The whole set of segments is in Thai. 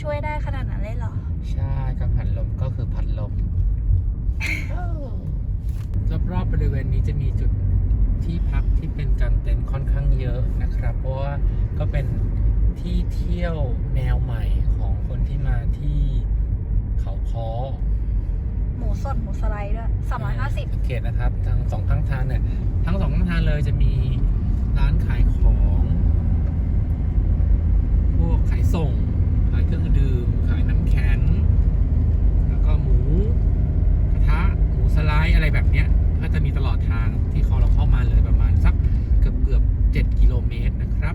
ช่วยได้ขนาดนั้นเลยเหรอ ใช่กังหันลมก็คือพัดลมรอบๆบริเวณนี้จะมีจุดที่พักที่เป็นกางเต็นท์ค่อนข้างเยอะนะครับ เพราะว่าก็เป็นที่เที่ยวแนวใหม่ของคนที่มาที่เขาคอหมูสดหมูสไลด์ด้วยสามร้อยห้าสิบเขตนะครับทั้งสองข้างทางเนี่ยทั้งสองข้างทางเลยจะมีร้านขายของ พวกขายส่ง เครื่องดื่ม ขายน้ำแข็ง แล้วก็หมูกระทะหมูสไลด์อะไรแบบเนี้ย ก็จะมีตลอดทางที่คอเราเข้ามาเลยประมาณสักเกือบเกือบเจ็ดกิโลเมตรนะครับ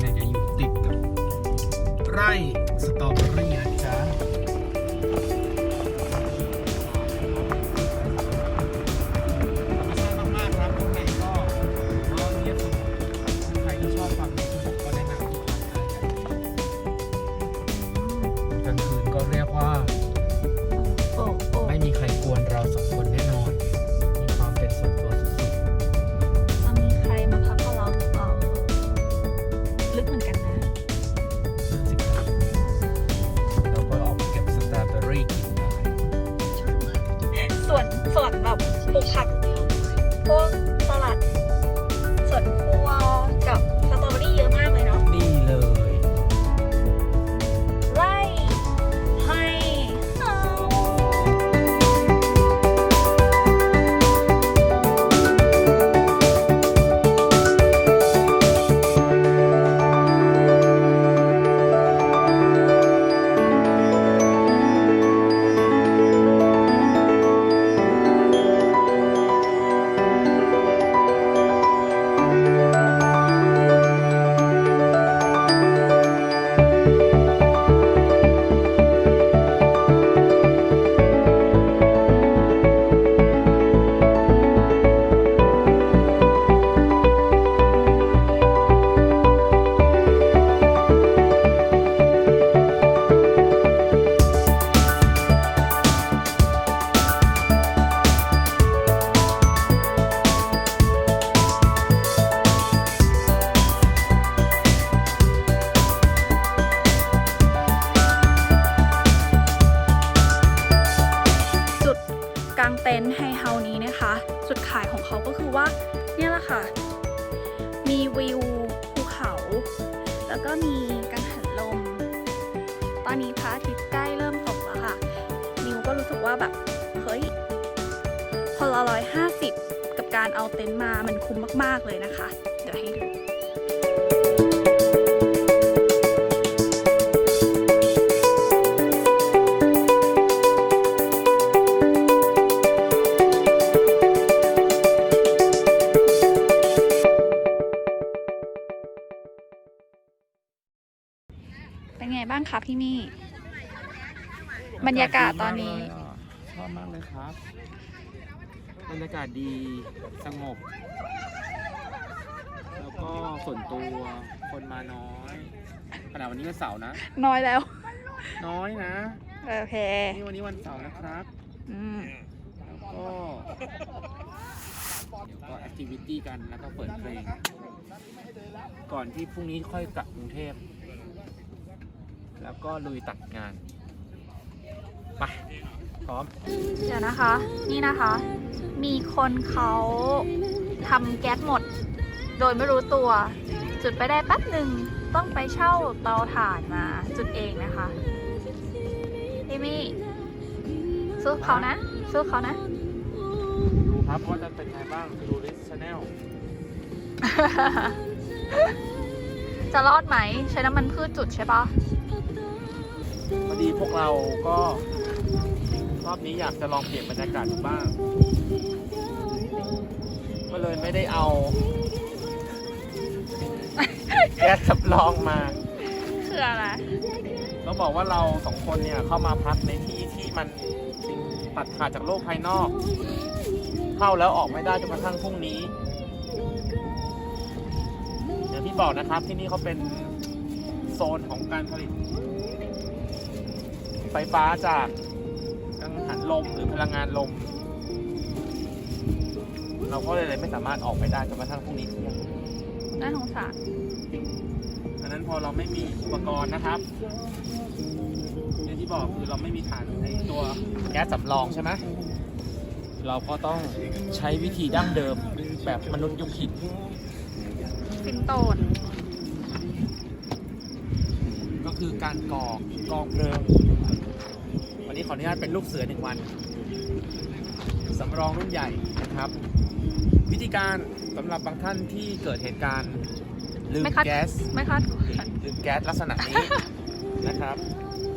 เนี่ยจะอยู่ติดกับไร่สตรอเบอรี่ คนละร้อยห้าสิบกับการเอาเต็นท์มามันคุ้มมากๆเลยนะคะ เดี๋ยวให้ดูเป็นไงบ้างคะพี่มี่ บรรยากาศตอนนี้ ชอบมากเลยครับ บรรยากาศดีสงบ แล้วก็ส่วนตัวคนมาน้อยขณะวันนี้วันเสาร์นะ น้อยแล้ว น้อยนะโอเค นี่วันนี้วันเสาร์นะครับ อืมแล้วก็เดี๋ยวก็แอคทิวิตี้กันแล้วก็เปิดเพลง ก่อนที่พรุ่งนี้ค่อยกลับกรุงเทพ แล้วก็ลุยตัดงาน ไป พร้อม เดี๋ยวนะคะ นี่นะคะ มีคนเขาทำแก๊สหมด โดยไม่รู้ตัว จุดไปได้แป๊บหนึ่งต้องไปเช่าเตาถ่านมาจุดเองนะคะพี่มี่สู้เขานะ สู้เขานะ ดูครับว่าจะเป็นไงบ้างดูลิสชาแนลจะรอดไหม ใช้น้ำมันพืชจุดใช่ปะพอดีพวกเราก็ รอบนี้อยากจะลองเปลี่ยนบรรยากาศดูบ้าง ก็เลยไม่ได้เอาแก๊สสำรองมา คืออะไรต้องบอกว่าเราสองคนเนี่ยเข้ามาพักในที่ที่มันตัดขาดจากโลกภายนอก เข้าแล้วออกไม่ได้จนกระทั่งพรุ่งนี้อย่างที่บอกนะครับที่นี่เขาเป็นโซนของการผลิต ไฟฟ้าจากกังหัน ลมหรือพลังงานลม เราก็เลยไม่สามารถออกไปได้จนกระทั่งพรุ่งนี้เที่ยงน่าสงสารอันนั้นพอเราไม่มีอุปกรณ์นะครับอย่างที่บอกคือเราไม่มีฐานในตัวแก๊สสำรองใช่ไหมเราก็ต้องใช้วิธีดั้งเดิมแบบมนุษย์ยุคหินฟินโตนก็คือการก่อกองเพลิงวั นนี้ขออนุญาตเป็นลูกเสือหนึ่งวันสำรองรุ่นใหญ่นะครับ วิธีการสำหรับบางท่านที่เกิดเหตุการณ์ลืมไม่คาดแก๊ส ไม่คาดลืมแก๊สลักษณะนี้ นะครับ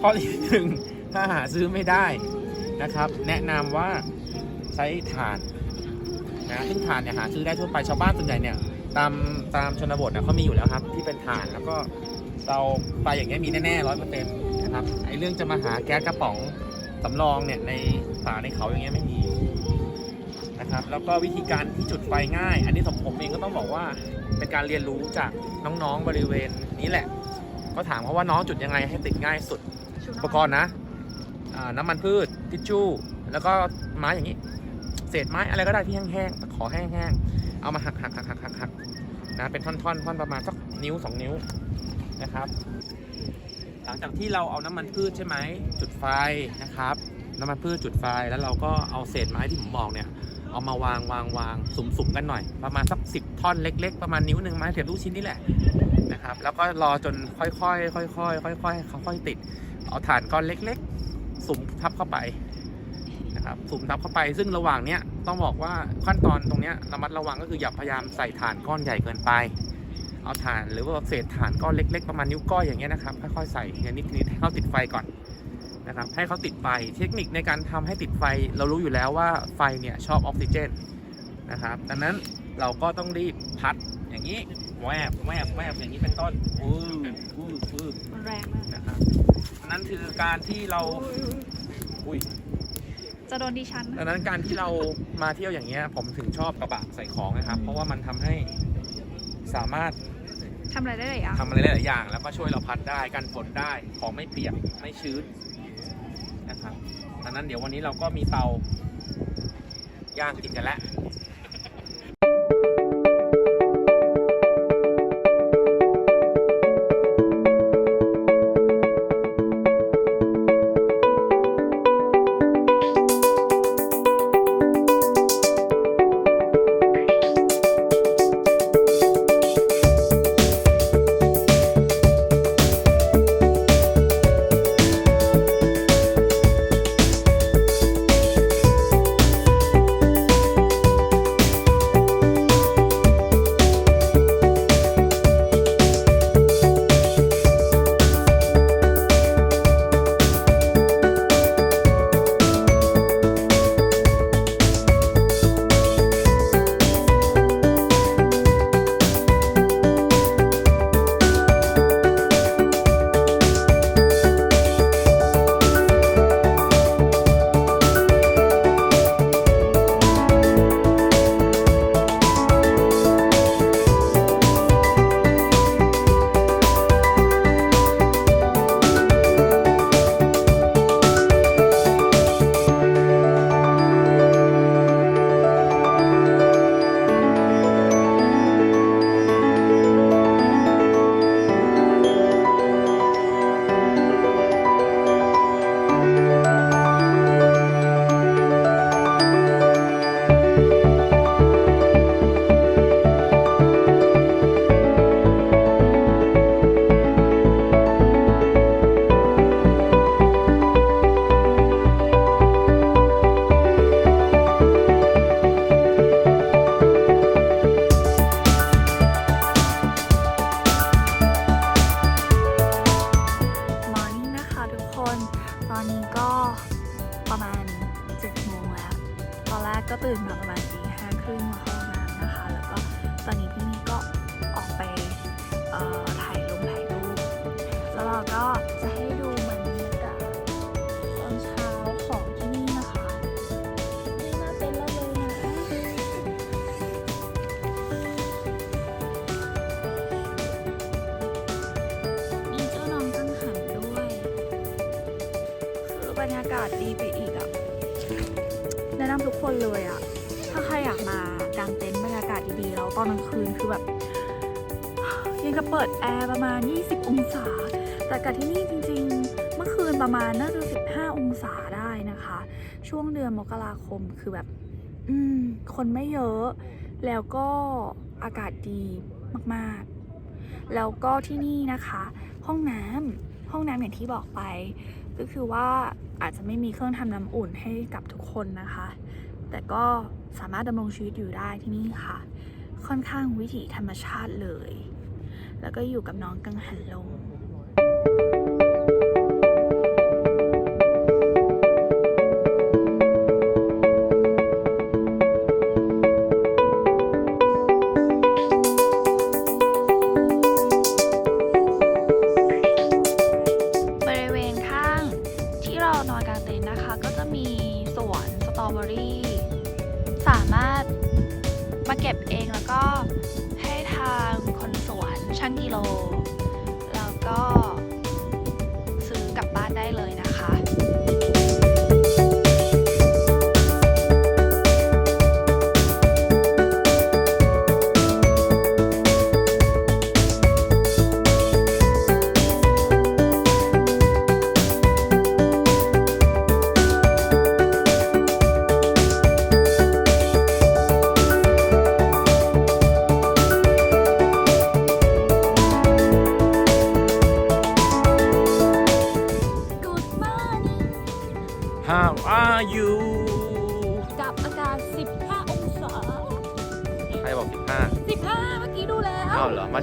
ข้อที่หนึ่งถ้าหาซื้อไม่ได้นะครับ แนะนำว่าใช้ถ่านนะซึ่งถ่านเนี่ยหาซื้อได้ทั่วไปชาวบ้านส่วนใหญ่เนี่ยตามตามชนบทเนี่ยเขามีอยู่แล้วครับ ที่เป็นถ่านแล้วก็เตาไฟอย่างเงี้ยมีแน่ๆร้อยเปอร์เซ็นต์นะครับไอ้เรื่องจะมาหาแก๊สกระป๋อง สำรองเนี่ยในป่าในเขาอย่างเงี้ยไม่มีนะครับ แล้วก็วิธีการที่จุดไฟง่าย อันนี้ผมผมเองก็ต้องบอกว่าเป็นการเรียนรู้จากน้องๆบริเวณนี้แหละ ก็ถามเขาว่าน้องจุดยังไงให้ติดง่ายสุดอุปกรณ์นะอ่าน้ำมันพืชทิชชู่ แล้วก็ไม้อย่างนี้ เศษไม้อะไรก็ได้ที่แห้งๆขอแห้งๆเอามาหักหักหักหักหักหักนะเป็นท่อนๆท่อนประมาณสักนิ้วสองนิ้วนะครับ หลังจากที่เราเอาน้ำมันพืชใช่ไหมจุดไฟนะครับ น้ำมันพืชจุดไฟแล้วเราก็เอาเศษไม้ที่ผมบอกเนี่ยเอามาวางวางวางสุ่มๆกันหน่อย ประมาณสักสิบท่อนเล็ก ๆ ประมาณนิ้วหนึ่งไม้เสียบลูกชิ้นนี่แหละนะครับ แล้วก็รอจนค่อยๆค่อยๆค่อยๆค่อยๆติด เอาถ่านก้อนเล็ก ๆ สุ่มทับเข้าไปนะครับสุ่มทับเข้าไป ซึ่งระหว่างเนี้ยต้องบอกว่าขั้นตอนตรงเนี้ยระมัดระวังก็คืออย่าพยายามใส่ถ่านก้อนใหญ่เกินไป เอาถ่านหรือว่าเศษถ่านก้อนเล็ก ๆ ประมาณนิ้วก้อยอย่างเงี้ยนะครับค่อยๆใส่อย่างนิดนิดๆให้เขาติดไฟก่อนนะครับให้เขาติดไฟเทคนิคในการทำให้ติดไฟเรารู้อยู่แล้วว่าไฟเนี่ยชอบออกซิเจนนะครับดังนั้นเราก็ต้องรีบพัดอย่างนี้แวบแวบแวบอย่างนี้เป็นต้นฟืบฟืบฟืบมันแรงมากนะครับอันนั้นคือการที่เราอุ้ยจะโดนดิฉันดังนั้นการที่เรามาเที่ยวอย่างเงี้ยผมถึงชอบกระบะใส่ของนะครับ เพราะว่ามันทำให้ สามารถทำอะไรได้เลยอะทำอะไรหลายๆอย่าง แล้วก็ช่วยเราพัดได้กันฝนได้ของไม่เปียกไม่ชื้นนะครับดังนั้นเดี๋ยววันนี้เราก็มีเตาย่างกินกันแล้ว อนนี้ก็ประมาณ7โมงแล้ว ตอนแรกก็ตื่นมาประมาณตีห้าครึ่งค่ะ เลยอะถ้าใครอยากมากางเต็นท์บรรยากาศดีๆแล้วตอนกลางคืนคือแบบยังกับเปิดแอร์ประมาณ 20 องศา แต่กับที่นี่จริงๆ เมื่อคืนประมาณน่าจะ15 องศาได้นะคะ ช่วงเดือนมกราคมคือแบบ อืม คนไม่เยอะ แล้วก็อากาศดีมากๆ แล้วก็ที่นี่นะคะ ห้องน้ำห้องน้ำอย่างที่บอกไป ก็คือว่าอาจจะไม่มีเครื่องทำน้ำอุ่นให้กับทุกคนนะคะ แต่ก็สามารถดำรงชีวิตอยู่ได้ที่นี่ค่ะ ค่อนข้างวิถีธรรมชาติเลย แล้วก็อยู่กับน้องกังหันลม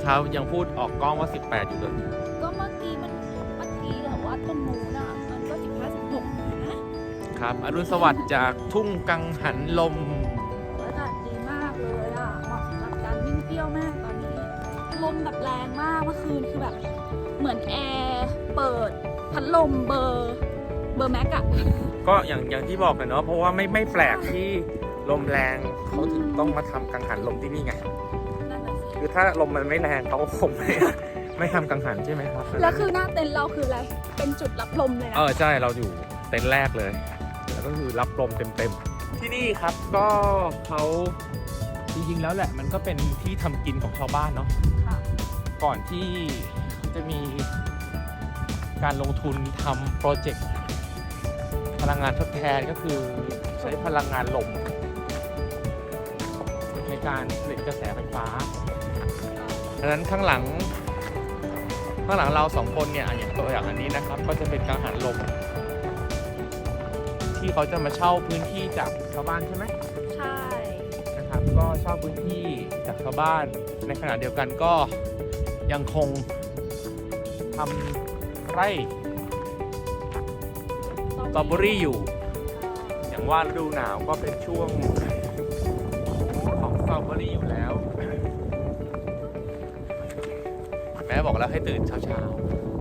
เหรอเมื่อเช้ายังพูดออกกล้องว่า 18 อยู่เลย ก็เมื่อกี้มันเมื่อกี้แต่ว่าตรงนู้นอะมันก็15 16นะครับ อรุณสวัสดิ์จากทุ่งกังหันลม อากาศดีมากเลยอะเหมาะสำหรับการวิ่งเปรี้ยวมากตอนนี้ลมแบบแรงมากเมื่อคืนคือแบบ เหมือนแอร์เปิดพัดลมเบอร์เบอร์แม็กอะก็อย่างอย่างที่บอกกันเนาะเพราะว่าไม่ไม่แปลกที่ลมแรงเขาถึงต้องมาทำกังหันลมที่นี่ไงนั่นน่ะสิ คือถ้าลมมันไม่แรงเขาก็คงไม่ ไม่ทำกังหันใช่ไหมครับแล้วคือหน้าเต็นท์เราคืออะไร เป็นจุดรับลมเลยนะ เออใช่เราอยู่เต็นท์แรกเลย แล้วก็คือรับลมเต็มๆ ที่นี่ครับก็เขาจริงๆแล้วแหละ มันก็เป็นที่ทำกินของชาวบ้านเนาะค่ะ ก่อนที่จะมีการลงทุนทำโปรเจกต์พลังงานทดแทนก็คือใช้พลังงานลม ในการผลิตกระแสไฟฟ้า ดังนั้นข้างหลัง ข้างหลังเราสองคนเนี่ยอะอย่างตัวอย่างอันนี้นะครับ ก็จะเป็นกังหันลมที่เขาจะมาเช่าพื้นที่จากชาวบ้านใช่ไหมใช่นะครับ ก็เช่าพื้นที่จากชาวบ้าน ในขณะเดียวกันก็ยังคงทำไร่สตรอเบอรี่อยู่ อย่างว่าฤดูหนาวก็เป็นช่วงของสตรอเบอรี่อยู่แล้ว บอกแล้วให้ตื่นเช้า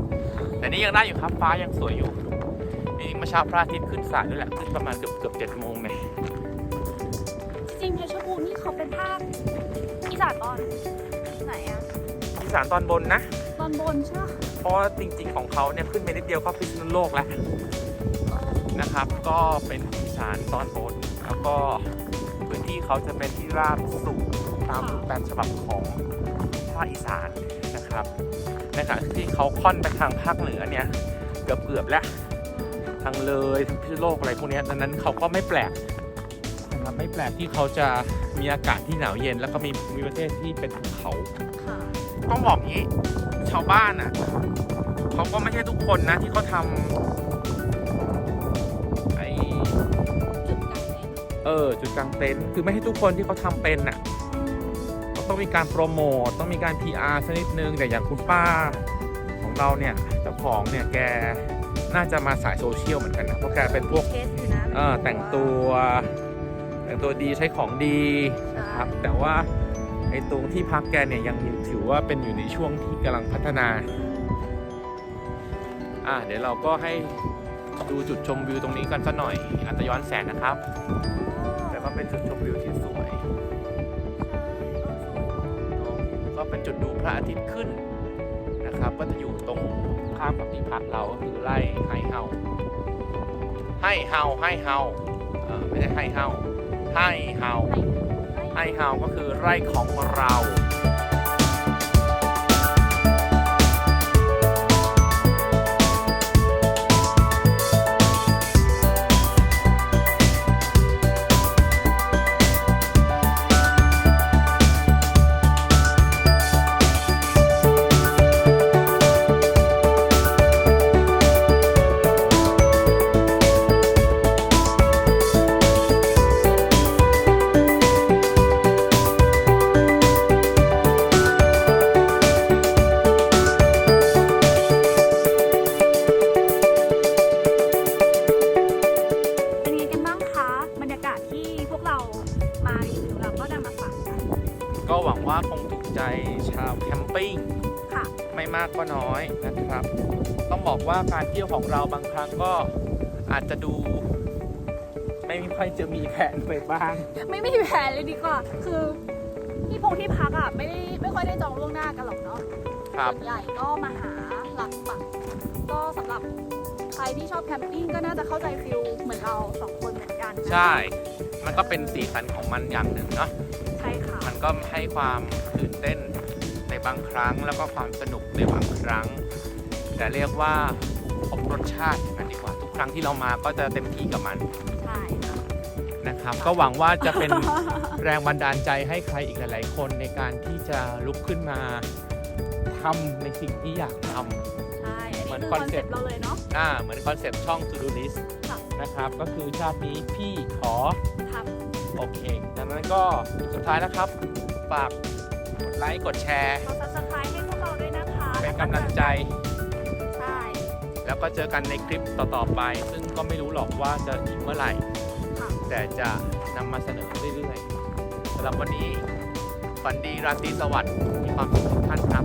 ๆแต่นี่ยังได้อยู่ครับฟ้ายังสวยอยู่จริงๆเมื่อเช้าพระอาทิตย์ขึ้นสายด้วยแหละขึ้นประมาณเกือบเกือบเจ็ดโมงเลยจริงๆเพชรบูรณ์นี่เขาเป็นภาคอีสานตอนไหนอะอีสานตอนบนนะ ตอนบนใช่ปะเพราะว่าจริง ๆ ของเขาเนี่ยขึ้นไปนิดเดียวก็พิษณุโลกแล้วเออนะครับ ก็เป็นอีสานตอนบนแล้วก็พื้นที่เขาจะเป็นที่ราบสูงตามรูปแบบฉบับของภาคอีสาน นะครับในขณะที่เขาค่อนไปทางภาคเหนือเนี่ยเกือบเกือบๆแล้วทางเลยทางพิษณุโลกอะไรพวกเนี้ยดังนั้นเขาก็ไม่แปลกนะครับไม่แปลกที่เขาจะมีอากาศที่หนาวเย็น แล้วก็มีมีประเทศที่เป็นภูเขาค่ะต้องบอกงี้ชาวบ้านอะเขาก็ไม่ใช่ทุกคนนะที่เขาทำไอจุดกลางเต็นท์เออจุดกลางเต็นท์คือไม่ใช่ทุกคนที่เขาทำเป็นอะก็ต้อง มีการโปรโมทต้องมีการ PR สักนิดนึงแต่อย่างคุณป้าของเราเนี่ยเจ้าของเนี่ยแกน่าจะมาสายโซเชียลเหมือนกันนะเพราะแกเป็นพวกเคสอยู่นะเออแต่งตัวแต่งตัวดีใช้ของดีใช่ครับแต่ว่าไอ้ตรงที่พักแกเนี่ยยังถือว่าเป็นอยู่ในช่วงที่กำลังพัฒนาอ่าเดี๋ยวเราก็ให้ดูจุดชมวิวตรงนี้กันสักหน่อยอัตย้อนแสงนะครับ แต่ก็เป็นจุดชม ระอาทิตย์ขึ้นนะครับ ก็จะอยู่ตรงข้ามกับที่พักเราก็คือไร่ไฮเฮาไฮเฮาไฮเฮาไม่ใช่ไฮเฮาไฮเฮาไฮเฮาก็คือไร่ของเรา ก็หวังว่าคงถูกใจชาวแคมปิ้งค่ะไม่มากก็น้อยนะครับ ต้องบอกว่าการเที่ยวของเราบางครั้งก็อาจจะดู ไม่ค่อยจะมีแผนไปบ้าง ไม่มีแผนเลยดีกว่า คือที่พงที่พักอะไม่ได้ไม่ค่อยได้จองล่วงหน้ากันหรอกเนาะครับส่วนใหญ่ก็มาหาหลักปักก็สำหรับใครที่ชอบแคมปิ้งก็น่าจะเข้าใจฟิลเหมือนเราสองคนเหมือนกันนะใช่ มันก็เป็นสีสันของมันอย่างหนึ่งเนาะใช่ค่ะมัน ก็ให้ความตื่นเต้นในบางครั้ง แล้วก็ความสนุกในบางครั้ง แต่เรียกว่าครบรสชาติอย่างนั้นดีกว่า ทุกครั้งที่เรามาก็จะเต็มที่กับมันใช่ค่ะนะครับ ก็หวังว่าจะเป็นแรงบันดาลใจให้ใครอีกหลายๆคนในการที่จะลุกขึ้นมาทำในสิ่งที่อยากทำ ใช่เหมือัอนนนี้คือคคออนนเซ็เซ็ปปต์ ต์เราเลยเนาะ อ่าเหมือนคอนเซปต์ช่อง To Do List ค่ะ นะครับ ก็คือชาตินี้พี่ขอท โอเคดังนั้นก็สุดท้ายนะครับ ฝากกดไลค์กดแชร์ำขอ subscribe ให้พวกเราด้วยนะคะเป็นกำลังใจ ใช่แล้วก็เจอกันในคลิปต่อๆไป ซึ่งก็ไม่รู้หรอกว่าจะถึงเมื่อไหร่ ค่ะ แต่จะนำมาเสนอเรื่อยๆสำหรับวันนี้ฝันดีราตรีสวัสดิ์มีความสุขทุกท่านครับ